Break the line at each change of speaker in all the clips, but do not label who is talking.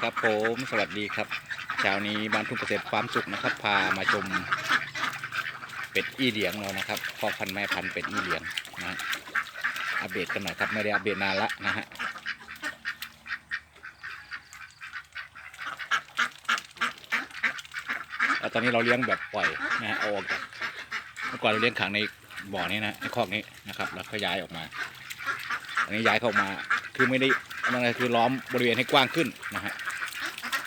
ครับผมสวัสดีครับเช้านี้บ้านทุ่งเกษตรฟาร์มสุขนะครับ พามาชมเป็ดอีเหลียงเรานะครับพ่อพันธุ์แม่พันธุ์เป็ดอีเหลียงนะอัปเดตกันหน่อยครับไม่ได้อัปเดตนานละนะฮะตอนนี้เราเลี้ยงแบบปล่อยนะฮะเอาออกจากเมื่อก่อนเราเลี้ยงขังในบ่อนี้นะในคอกนี้นะครับ แล้วก็ย้ายออกมาอันนี้ย้ายเข้ามาคือไม่ได้ มันก็คือล้อมบริเวณให้กว้างขึ้นนะฮะ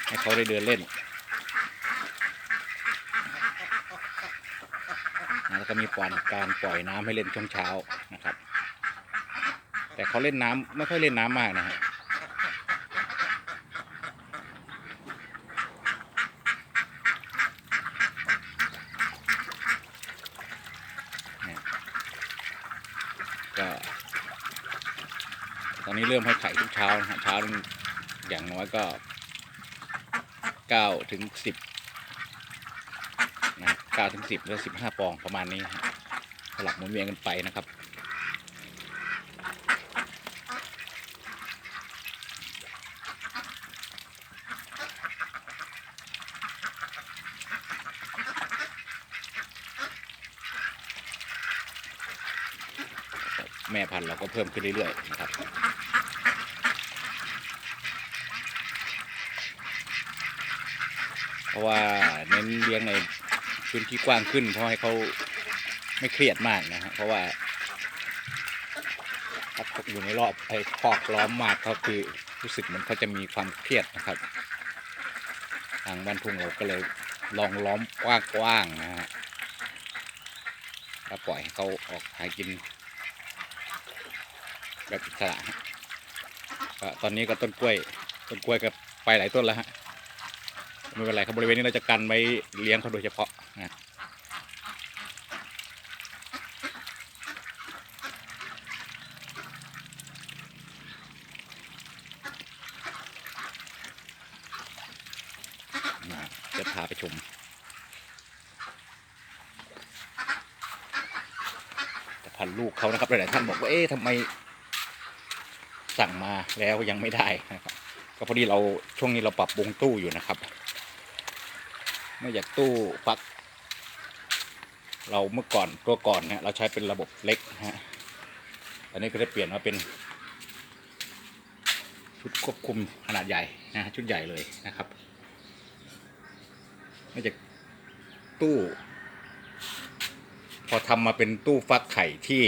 ให้เขาได้เดินเล่นนะแล้วก็มีปอยการปล่อยน้ำให้เล่นช่วงเช้านะครับ แต่เขาเล่นน้ำไม่ค่อยเล่นน้ำมากนะฮะก็ อนนี้เริ่มให้ไข่ทุกเช้านะฮะเช้านึงอย่างน้อยก็เก้าถึงสิบนะเก้าถึงสิบหรือสิบห้าฟองประมาณนี้สลับหมุนเวียนกันไปนะครับ แม่พันธุ์เราก็เพิ่มขึ้นเรื่อยๆนะครับเพราะว่าเน้นเลี้ยงในพื้นที่กว้างขึ้นเพราะให้เขาไม่เครียดมากนะฮะเพราะว่าถ้าอยู่ในรอบไอ้คอกล้อมมากเขาคือรู้สึกเหมือนเขาจะมีความเครียดนะครับ ทางบ้านทุ่งเราก็เลยลองล้อมกว้างๆนะฮะแล้วปล่อยให้เขาออกหากิน แบบอิสระก็ตอนนี้ก็ต้นกล้วยต้นกล้วยก็ไปหลายต้นแล้วฮะไม่เป็นไรครับบริเวณนี้เราจะกันไว้เลี้ยงเขาโดยเฉพาะนะจะพาไปชมแต่พันลูกเขานะครับหลายๆท่านบอกว่าเอ๊ะทำไม สั่งมาแล้วยังไม่ได้นะครับ ก็พอดีเราช่วงนี้เราปรับปรุงตู้อยู่นะครับเมื่อจากตู้ฟัก เราเมื่อก่อนตัวก่อนเนี่ยเราใช้เป็นระบบเล็กนะฮะตอนนี้ก็ได้เปลี่ยนมาเป็น ชุดควบคุมขนาดใหญ่นะฮะชุดใหญ่เลยนะครับเมื่อจากตู้ พอทำมาเป็นตู้ฟักไข่ที่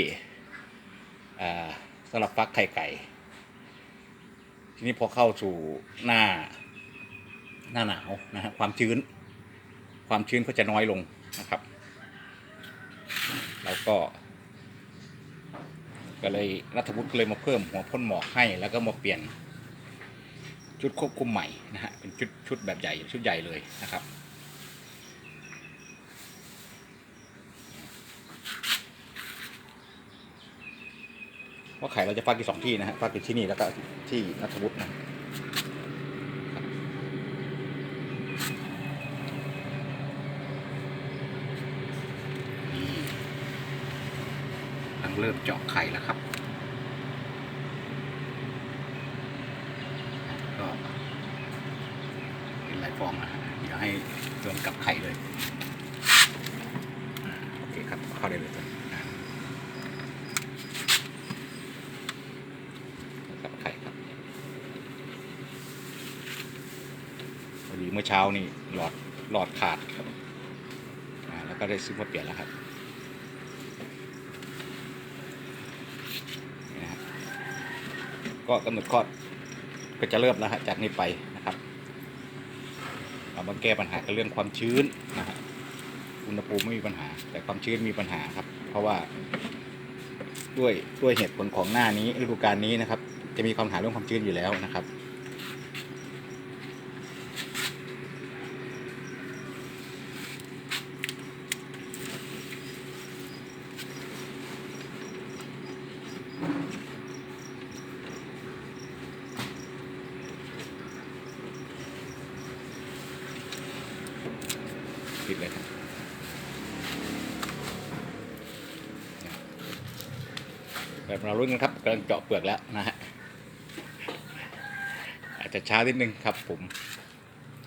สำหรับฟักไข่ไก่ ทีนี้พอเข้าสู่หน้า หน้าหนาวนะฮะความชื้น ความชื้นก็จะน้อยลงนะครับ แล้วก็ ก็เลยรัฐวุฒิก็เลยมาเพิ่มหัวพ่นหมอกให้ แล้วก็มาเปลี่ยน ชุดควบคุมใหม่นะฮะเป็นชุดชุดแบบใหญ่ชุดใหญ่เลยนะครับ ว่าไข่เราจะฟักที่สองที่นะฮะฟักอยู่ที่นี่แล้วก็ที่นัทวุฒินะครับกำลังเริ่มเจาะไข่แล้วครับ ก็เป็นลายฟองนะฮะเดี๋ยวให้รวมกับไข่เลย โอเคครับเข้าได้เลยตัวนี้อ่า กับไข่ครับพอดี เมื่อเช้านี่หลอดหลอดขาดครับแล้วก็ได้ซื้อมาเปลี่ยนแล้วครับก็กำหนดคลอดก็จะเริ่มแล้วฮะจากนี้ไปนะครับเรามาแก้ปัญหากับเรื่องความชื้นนะฮะอุณหภูมิไม่มีปัญหา แต่ความชื้นมีปัญหาครับ เพราะว่า ด้วยด้วยเหตุผลของหน้านี้ฤดูกาลนี้นะครับ จะมีความหาเรื่องความชื้นอยู่แล้วนะครับ ปิดเลยครับ แบบเราลุ้นกันครับกำลังเจาะเปลือกแล้วนะฮะอาจจะช้านิดนึงครับผม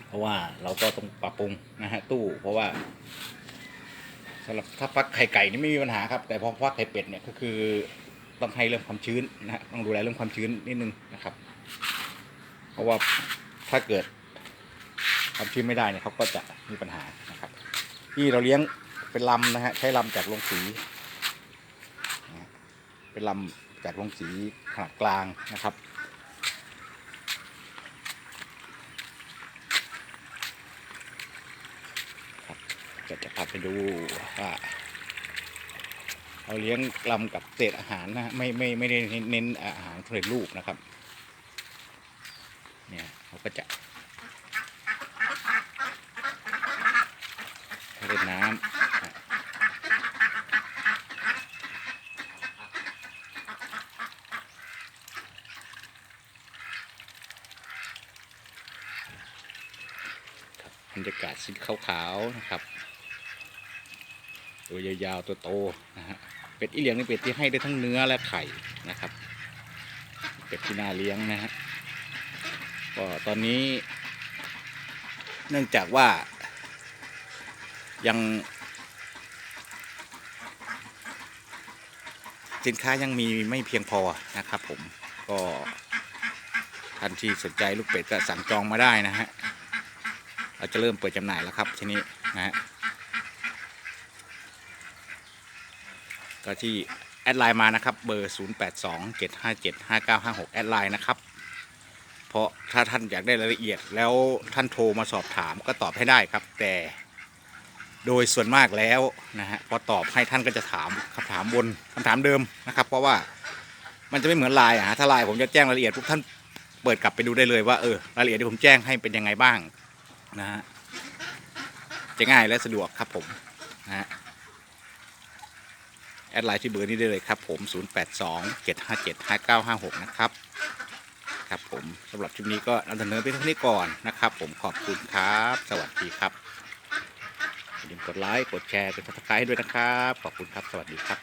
เพราะว่าเราก็ต้องปรับปรุงนะฮะตู้เพราะว่าสำหรับถ้าฟักไข่ไก่นี่ไม่มีปัญหาครับ แต่พอฟักไข่เป็ดเนี่ยก็คือต้องให้เรื่องความชื้นนะฮะต้องดูแลเรื่องความชื้นนิดนึงนะครับ เพราะว่าถ้าเกิดความชื้นไม่ได้เนี่ยเขาก็จะมีปัญหานะครับที่เราเลี้ยงเป็นลำนะฮะใช้ลำจากโรงสี เป็นลำจากโรงสีขนาดกลางนะครับจะจะพาไปดูว่าเราเลี้ยงลำกับเศษอาหารนะไม่ไม่ไม่ได้เน้นอาหารสำเร็จรูปนะครับ เนี่ยเขาก็จะให้เล่นน้ำครั บรรยากาศสีขาวๆนะครับ ตัวยาวๆตัวโตนะฮะเป็ดอีเหลียงนี่เป็ดที่ให้ได้ทั้งเนื้อและไข่นะครับ เป็ดที่น่าเลี้ยงนะฮะก็ตอนนี้ เนื่องจากว่า ยัง สินค้ายังมีไม่เพียงพอนะครับผมก็ท่านที่สนใจลูกเป็ดก็สั่งจองมาได้นะฮะ เราจะเริ่มเปิดจำหน่ายแล้วครับทีนี้นะฮะก็ที่แอดไลน์มานะครับเบอร์ 0 8 2 7 5 7 5 9 5 6 แอดไลน์นะครับ เพราะถ้าท่านอยากได้รายละเอียดแล้วท่านโทรมาสอบถามก็ตอบให้ได้ครับ แต่โดยส่วนมากแล้วนะฮะพอตอบให้ท่านก็จะถามคำถามบนคำถามเดิมนะครับ เพราะว่ามันจะไม่เหมือนไลน์อะฮะถ้าไลน์ผมจะแจ้งรายละเอียดทุกท่านเปิดกลับไปดูได้เลยว่าเออรายละเอียดที่ผมแจ้งให้เป็นยังไงบ้าง นะฮะจะง่ายและสะดวกครับผมนะฮะแอดไลน์ที่เบอร์นี้ได้เลยครับผม 082 757 5956 นะครับ ครับผมสำหรับคลิปนี้ก็นำเสนอไปเท่านี้ก่อนนะครับ ผมขอบคุณครับ สวัสดีครับอย่าลืมกดไลค์ กดแชร์ กดซับสไครต์ให้ด้วยนะครับ ขอบคุณครับ สวัสดีครับ